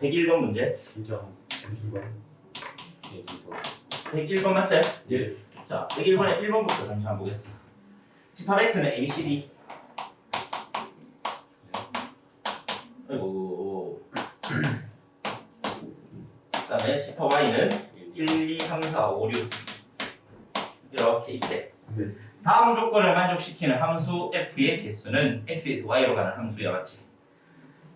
101번 문제. 진짜 잠시만. 예, 이거. 101번 맞지? 예. 자, 101번에 1번부터 잠시 한번 보겠습니다. 18x는 ABCD. 아이고. 그 다음에 18y는 1, 2, 3, 4, 5, 6. 이렇게 있대. 네. 다음 조건을 만족시키는 함수 f의 개수는 x에서 y로 가는 함수야, 맞지?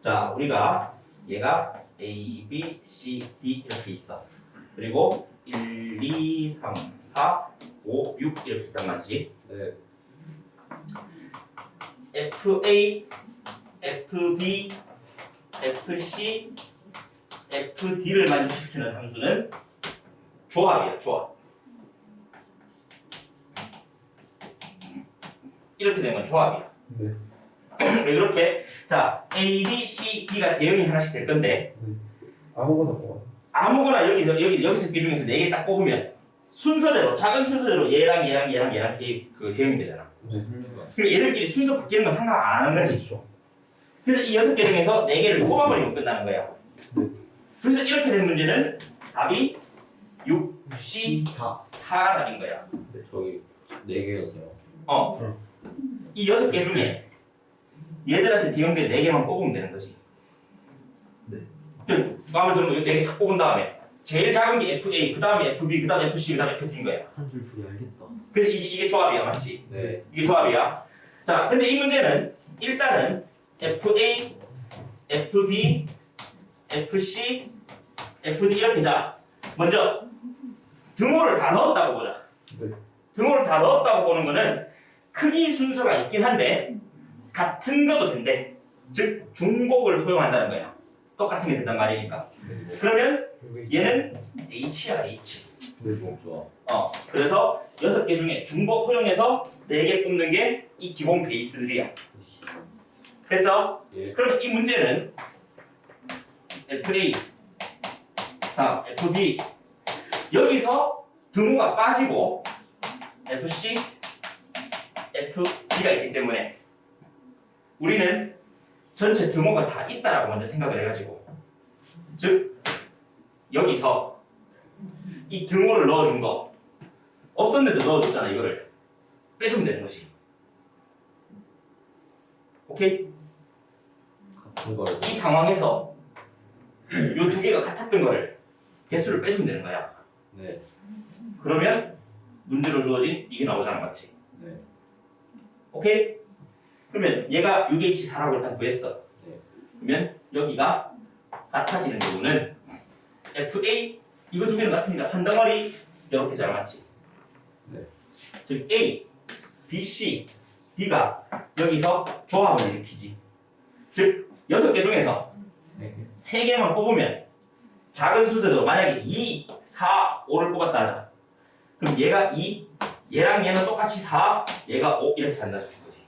자, 우리가 얘가 a, b, c, d 이렇게 있어. 그리고 1, 2, 3, 4, 5, 6 이렇게 있단 말이지. 네. FA, FB, FC, FD를 만족시키는 함수는 조합이야, 조합. 이렇게 되면 조합이야. 네. 왜 그렇게? 자, A, B, C, D가 대응이 하나씩 될 건데 아무거나 뽑아. 아무거나 여기서 여기 여기서 개 중에서 네 개 딱 뽑으면 순서대로 작은 순서대로 얘랑 얘랑 얘랑 얘랑 대, 그 대응이 되잖아. 네. 그리고 얘들끼리 순서 바뀌는 건 상관 안 하는 거지. 그렇죠. 그래서 이 여섯 개 중에서 네 개를 뽑아버리면 끝나는 거야. 네. 그래서 이렇게 된 문제는 답이 6, C, 4. 4가 답인 거야. 저기 네 개였어요. 어. 응. 이 여섯 개 중에 얘들한테 대응된 네 개만 뽑으면 되는 거지. 네. 그 마음에 드는 거 네개 딱 뽑은 다음에 제일 작은 게 FA, 그 다음에 FB, 그 다음에 FC, 그 다음에 FD인 거야. 한줄 풀이 알겠다. 그래서 이게, 이게 조합이야, 맞지? 네. 이게 조합이야. 자, 근데 이 문제는 일단은 FA, FB, FC, FD 이렇게 자. 먼저 등호를 다 넣었다고 보자. 네. 등호를 다 넣었다고 보는 거는 크기 순서가 있긴 한데 같은 것도 된대. 즉 중복을 허용한다는 거야. 똑같은 게 된단 말이니까. 그러면 얘는 H야 H. 네. 어, 좋아. 어, 그래서 여섯 개 중에 중복 허용해서 네 개 뽑는 게 이 기본 베이스들이야. 그래서 예. 그러면 이 문제는 FA, 다음 FB 여기서 등호가 빠지고 FC, FD가 있기 때문에 우리는 전체 등호가 다 있다라고 먼저 생각을 해가지고 즉 여기서 이 등호를 넣어준 거 없었는데 넣어줬잖아 이거를 빼주면 되는 거지 오케이? 이 상황에서 요 두 개가 같았던 거를 개수를 빼주면 되는 거야 네. 그러면 문제로 주어진 이게 나오잖아 맞지? 네. 오케이? 그러면 얘가 6H4라고 일단 구했어 네. 그러면 여기가 같아지는 경우는 FA 이거 두 개는 같으니까 한 덩어리 이렇게 잘 맞지? 네. 즉 A, B, C, D가 여기서 조합을 일으키지 즉 여섯 개 중에서 네 개. 세 개만 뽑으면 작은 수대로 만약에 2, 4, 5를 뽑았다 하자 그럼 얘가 2, 얘랑 얘는 똑같이 4, 얘가 5 이렇게 간다 소린 거지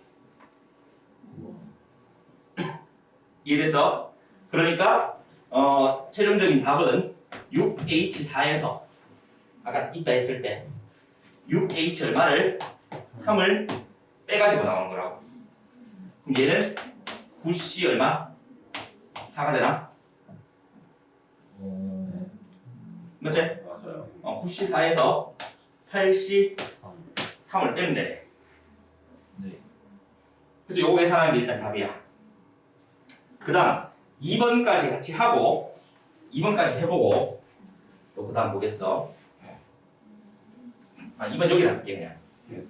이해됐어? 그러니까 어, 최종적인 답은 6H4에서 아까 있다 했을 때 6H 얼마를 3을 빼가지고 나오는 거라고 그럼 얘는 9C 얼마? 4가 되나? 어. 맞지? 맞아요. 어, 94에서 83을 빼면 되네. 네. 그래서 요거 계산하는 게 일단 답이야. 그 다음 2번까지 같이 하고 2번까지 해보고 또 그 다음 보겠어. 아 2번 여기다 할게 그냥.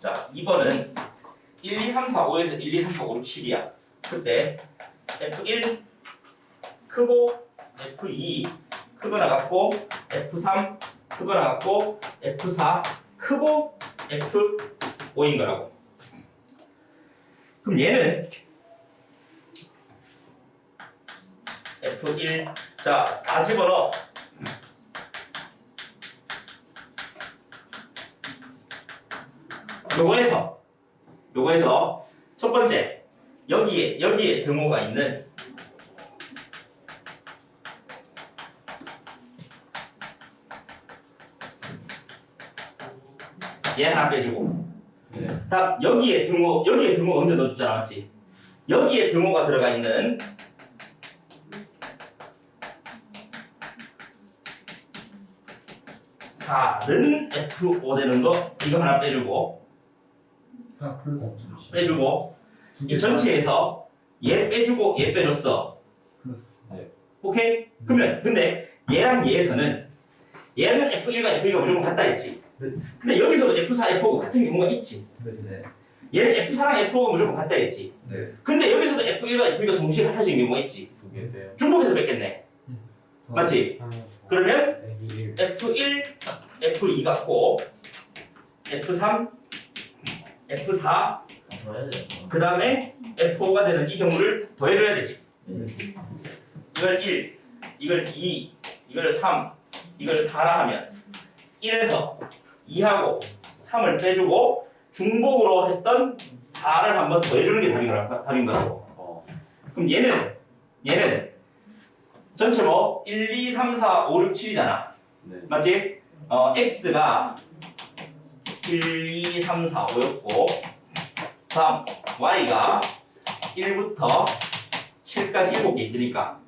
자 2번은 1, 2, 3, 4, 5에서 1, 2, 3, 4, 5, 6, 7이야. 그때 F1 크고 F2 크거나 같고 F3 크거나 같고 F4 크고 F5인 거라고. 그럼 얘는 F1 자, 다 집어넣어. 요거에서 요거에서 첫 번째 여기에 여기에 등호가 있는 얘 하나 빼주고 네. 여기에 등호 여기에 등호 언제 넣어줬잖아 맞지? 여기에 등호가 들어가 있는 사는 F5 되는 거 이거 하나 빼주고 빼주고 이 전체에서 얘 빼주고 얘 빼줬어 네. 오케이? 그러면 근데 얘랑 얘에서는 얘는 F1과 F2가 무조건 같다 했지 네. 근데 여기서도 F4, F5 같은 경우가 있지 네네 얘는 F4랑 F5가 무조건 같다 했지 네 근데 여기서도 F1과 F2가 동시에 같아지는 경우가 있지 빼요. 중복해서 뺐겠네 맞지? 그러면 빼기 1. F1, F2 같고 F3, F4 더해야 돼요. 그 다음에 F5가 되는 이 경우를 더해줘야 되지 네. 이걸 1, 이걸 2, 이걸 3, 이걸 4라 하면 1에서 2하고 3을 빼주고 중복으로 했던 4를 한번 더해주는 게 답인 거라, 답인 거라고 어. 그럼 얘는 얘는 전체 뭐 1, 2, 3, 4, 5, 6, 7이잖아 네. 맞지? 어, x가 1, 2, 3, 4, 5였고 다음 y가 1부터 7까지 7개 있으니까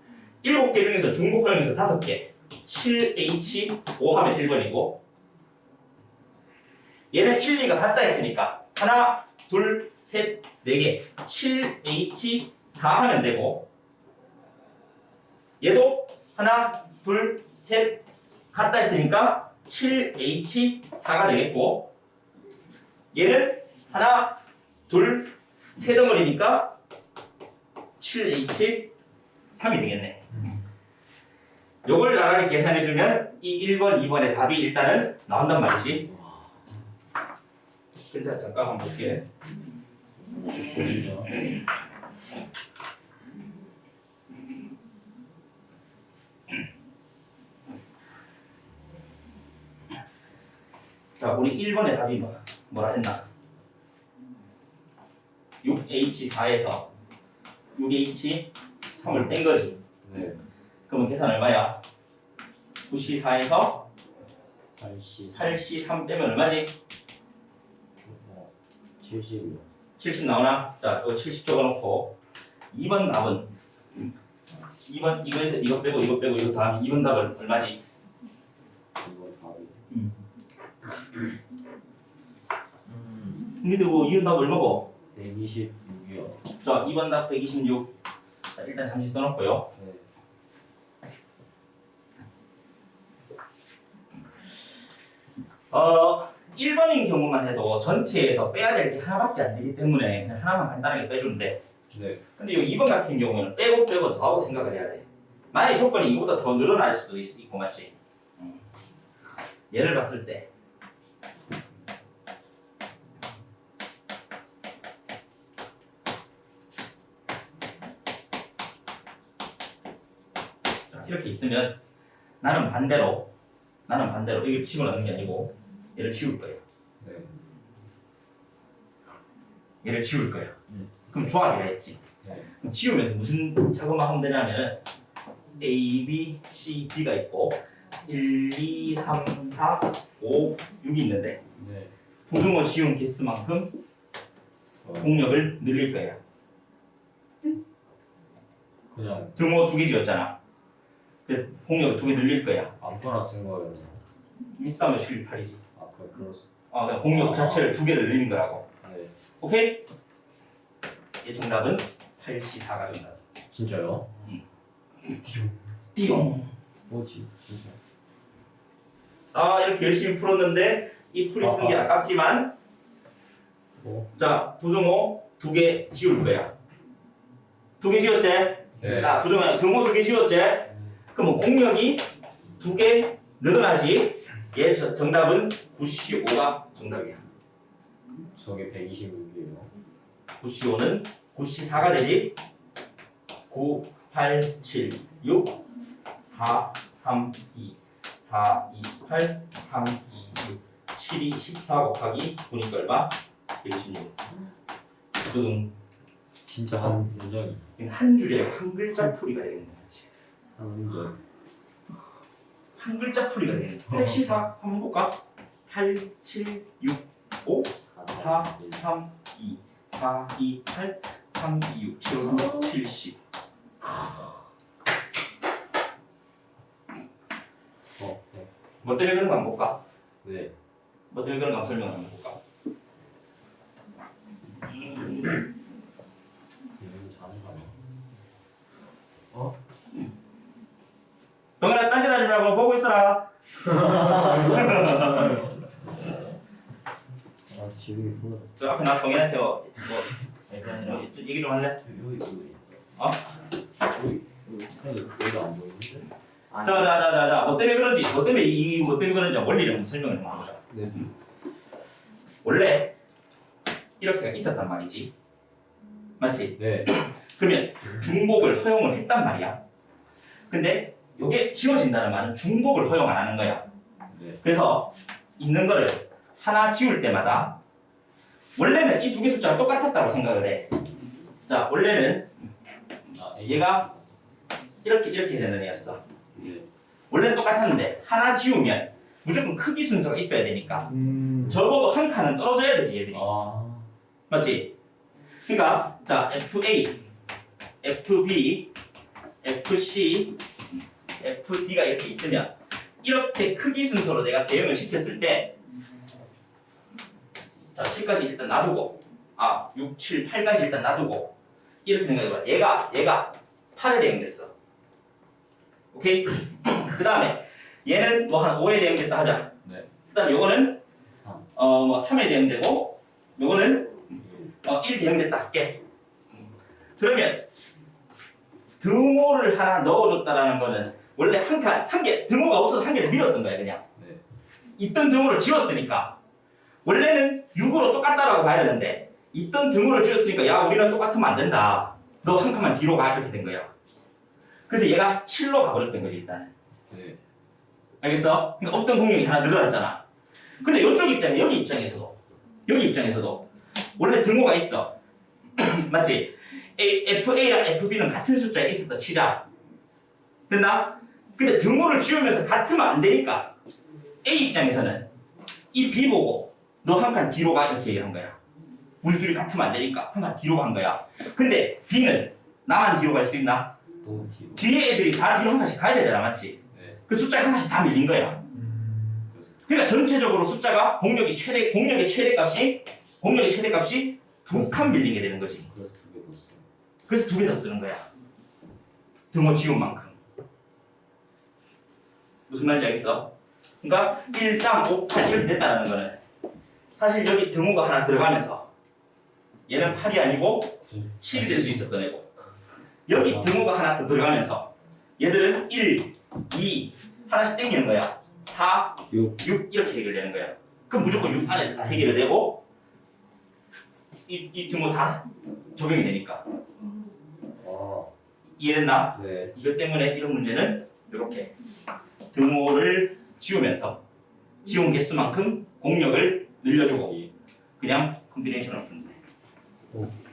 7개 중에서 중복 활용해서 5개 7h 5 하면 1번이고 얘는 1, 2가 같다 했으니까 하나, 둘, 셋, 네 개 7h 4 하면 되고 얘도 하나, 둘, 셋 같다 했으니까 7H4가 되겠고 얘는 하나, 둘, 세 덩어리니까 7H3이 되겠네. 요걸 나란히 계산해주면 이 1번, 2번의 답이 일단은 나온단 말이지. 일단 잠깐 한번 볼게. 자, 우리 1번의 답이 뭐, 뭐라 했나? 6H4에서 6H3을 뺀 거지. 네. 그러면 계산 얼마야? 9C4에서 80. 8C3 빼면 얼마지? 어. 70이요. 70 나오나? 자, 이거 70 적어놓고 2번 답은 2번 이거에서 이거 빼고 이거 빼고 이거 다음 2번 답은 얼마지? 음. 음. 근데 뭐 2번 답 얼마고? 126이요. 자, 2번 답 126. 자, 일단 잠시 써놓고요. 네. 어, 1번인 경우만 해도 전체에서 빼야 될 게 하나밖에 안 되기 때문에 그냥 하나만 간단하게 빼주면 돼. 네. 근데 이 2번 같은 경우는 빼고 빼고 더하고 생각을 해야 돼. 만약에 조건이 이보다 더 늘어날 수도 있, 있고 맞지? 음. 예를 봤을 때 자, 이렇게 있으면 나는 반대로 나는 반대로 이게 집어넣는 게 아니고 얘를 지울 거예요. 네. 얘를 지울 거예요. 음. 그럼 조합이라 했지. 네. 그럼 지우면서 무슨 작업만 하면 되냐면은 A, B, C, D가 있고 1, 2, 3, 4, 5, 6이 있는데 네. 부등호 지운 개수만큼 어, 공력을 늘릴 거예요. 그냥 등호 두 개 지었잖아. 그 공력을 두 개 늘릴 거야. 아무거나 쓴 거예요. 일단은 18이지. 아, 그 그렇습니다. 어, 그냥 공력 자체를 두 개를 늘린 거라고. 네. 오케이? 이 정답은 8C4가 정답. 진짜요? 띠용. 뭐지? 진짜. 아 이렇게 열심히 풀었는데 이 풀이 쓴 게. 아깝지만 뭐? 자 부등호 두 개 지울 거야 두 개 지웠지? 네. 아 부등호 등호 두 개 지웠지? 그러면 공력이 두 개 늘어나지 얘 저- 정답은 95가 정답이야 저게 126이에요. 95는 94가 되지 9, 8, 7, 6, 4, 3, 2 4, 2, 8, 3, 2, 6 7, 2, 14 곱하기 보니까 얼마? 126 두둥 진짜 한 문장이 한 줄에 한 글자 풀이가 되겠네? 한 문장. 한 글자 풀이가 되겠네 8, 4 한번 볼까? 8, 7, 6, 5 4, 3, 2 4, 2, 8 3, 2, 6 7, 5, 3, 70 어. 네. 뭐 때문에 그런 거안 볼까? 네. 뭐 때문에 그런가 한번 설명을 한번 볼까? 동현아 딴 말고 보고 있어라. 아. 저 앞에 나서 동현한테 뭐, 뭐 얘기 좀 할래? 여기 여기. 어? 여기 여기 근데 여기 안 보이는데? 자자자자자 뭐 때문에 그런지 뭐 때문에 이뭐 때문에 그런지 원리를 한번 설명을 좀 해보자. 네. 원래 이렇게가 있었단 말이지. 맞지? 네. 그러면 중복을 허용을 했단 말이야. 근데 이게 지워진다는 말은 중복을 허용 안 하는 거야. 네. 그래서 있는 거를 하나 지울 때마다 원래는 이 두 개 숫자가 똑같았다고 생각을 해. 자, 원래는 아 얘가 이렇게 이렇게 되는 애였어. 네. 원래는 똑같았는데 하나 지우면 무조건 크기 순서가 있어야 되니까 음. 적어도 한 칸은 떨어져야 되지 얘들이. 아. 맞지? 그러니까 자 FA, FB, FC, FD가 이렇게 있으면 이렇게 크기 순서로 내가 대응을 시켰을 때 자, 7까지 일단 놔두고 아, 6, 7, 8까지 일단 놔두고 이렇게 생각해봐. 얘가 얘가 8에 대응됐어. 오케이? 그 다음에 얘는 뭐 한 5에 대응됐다 하자. 네. 그 다음에 요거는 3. 어뭐 3에 대응되고 요거는 1. 어, 1 대응됐다 할게. 그러면 등호를 하나 넣어줬다라는 거는 원래 한 칸, 한 개, 등호가 없어서 한 개를 밀었던 거야, 그냥. 네. 있던 등호를 지웠으니까. 원래는 6으로 똑같다라고 봐야 되는데, 있던 등호를 지웠으니까, 야, 우리는 똑같으면 안 된다. 너 한 칸만 뒤로 가, 이렇게 된 거야. 그래서 얘가 7로 가버렸던 거지, 일단은. 네. 알겠어? 그러니까 없던 공룡이 하나 늘어났잖아. 근데 이쪽 입장에 여기 입장에서도 여기 입장에서도 원래 등호가 있어. 맞지? A, FA랑 FB는 같은 숫자에 있었다 치자. 됐나? 근데 등호를 지우면서 같으면 안 되니까 A 입장에서는 이 B 보고 너 한 칸 뒤로 가 이렇게 얘기한 거야. 우리 둘이 같으면 안 되니까 한 칸 뒤로 간 거야. 근데 B는 나만 뒤로 갈 수 있나? 뒤에 애들이 다 뒤로 한 칸씩 가야 되잖아, 맞지? 네. 그 숫자 한 칸씩 다 밀린 거야. 그러니까 전체적으로 숫자가 공력이 최대 공력의 최대값이 공력의 최대값이 두 칸 밀리게 되는 거지. 그래서 두 개 더 쓰는 거야. 등호 지운 만큼. 무슨 말인지 알겠어? 그러니까 1, 3, 5, 8 이렇게 됐다는 거는 사실 여기 등호가 하나 들어가면서 얘는 8이 아니고 7이 될 수 있었던 애고 여기 등호가 하나 더 들어가면서 얘들은 1, 2 하나씩 땡기는 거야. 4, 6. 6 이렇게 해결되는 거야. 그럼 무조건 6 안에서 다 해결이 되고 이, 이 등호 다 적용이 되니까 아. 이해됐나? 네. 이것 때문에 이런 문제는 이렇게 등호를 지우면서 지운 개수만큼 공력을 늘려주고 이. 그냥 컴비네이션을 푸는. 오.